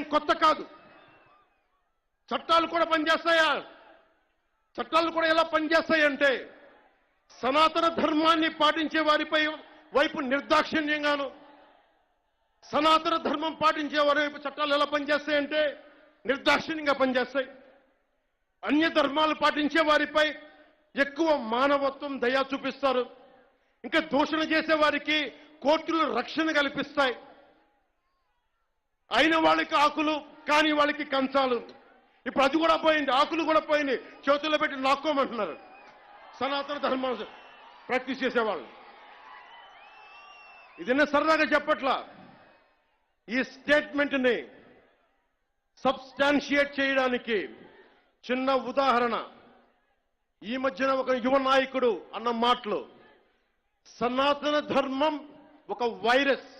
ఇదేం కొత్త కాదు. చట్టాలు కూడా పనిచేస్తాయా? చట్టాలు కూడా ఎలా పనిచేస్తాయంటే సనాతన ధర్మాన్ని పాటించే వారిపై వైపు నిర్దాక్షిణ్యంగాను సనాతన ధర్మం పాటించే వారి వైపు చట్టాలు ఎలా పనిచేస్తాయంటే నిర్దాక్షిణ్యంగా పనిచేస్తాయి. అన్య ధర్మాలు పాటించే వారిపై ఎక్కువ మానవత్వం దయా చూపిస్తారు. ఇంకా దూషణ చేసే వారికి కోర్టులు రక్షణ కల్పిస్తాయి. అయిన వాళ్ళకి ఆకులు కానీ వాళ్ళకి కంచాలు. ఇప్పుడు అది కూడా పోయింది ఆకులు కూడా పోయింది చేతుల్లో పెట్టి నాక్కోమంటున్నారు సనాతన ధర్మ ప్రాక్టీస్ చేసేవాళ్ళు. ఇదన్నా సరదాగా చెప్పట్లా? ఈ స్టేట్మెంట్ని సబ్స్టాన్షియేట్ చేయడానికి చిన్న ఉదాహరణ. ఈ మధ్యన ఒక యువ నాయకుడు అన్న మాటలు. సనాతన ధర్మం ఒక virus.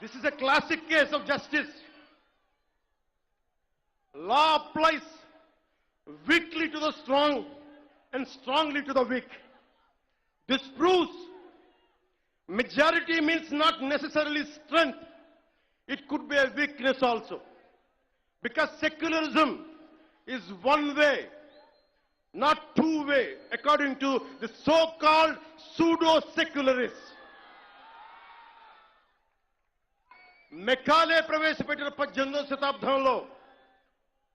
This is a classic case of justice. Law applies weakly to the strong and strongly to the weak. This proves majority means not necessarily strength. It could be a weakness also. Because secularism is one way, not two way, according to the so-called pseudo-secularists. మెక్కాలే ప్రవేశపెట్టిన పద్దెనిమిదవ శతాబ్దంలో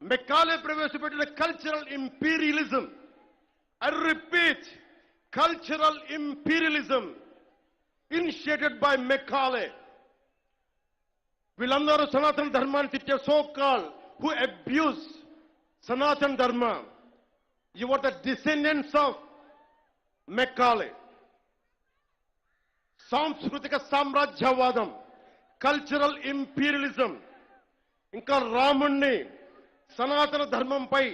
మెక్కాలే ప్రవేశపెట్టిన cultural imperialism I repeat cultural imperialism initiated by Macaulay వీళ్ళందరూ సనాతన ధర్మాన్ని తిట్టే so call who abuse Sanatana Dharma your the descendants of Macaulay సాంస్కృతిక సామ్రాజ్యవాదం cultural imperialism ఇంకా రాముణ్ణి సనాతన ధర్మంపై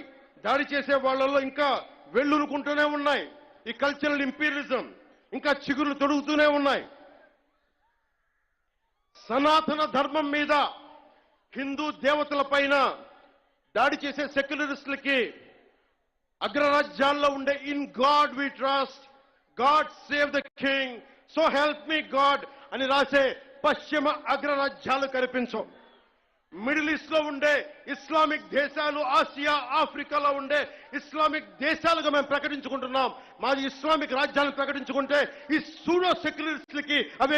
దాడి చేసే వాళ్ళల్లో ఇంకా వెళ్ళునుకుంటూనే ఉన్నాయి. ఈ కల్చరల్ ఇంపీరియలిజం ఇంకా చిగురులు తొడుగుతూనే ఉన్నాయి. సనాతన ధర్మం మీద హిందూ దేవతల పైన దాడి చేసే సెక్యులరిస్టులకి అగ్రరాజ్యాల్లో ఉండే in God we trust God save the king so help me God అని రాసే పశ్చిమ అగ్రరాజ్యాలు కనిపించవు. మిడిల్ ఈస్ట్లో ఉండే ఇస్లామిక్ దేశాలు ఆసియా ఆఫ్రికాలో ఉండే ఇస్లామిక్ దేశాలుగా మేము ప్రకటించుకుంటున్నాం. మాది ఇస్లామిక్ రాజ్యాలను ప్రకటించుకుంటే ఈ సూడో సెక్యులరిస్టులకి అవేం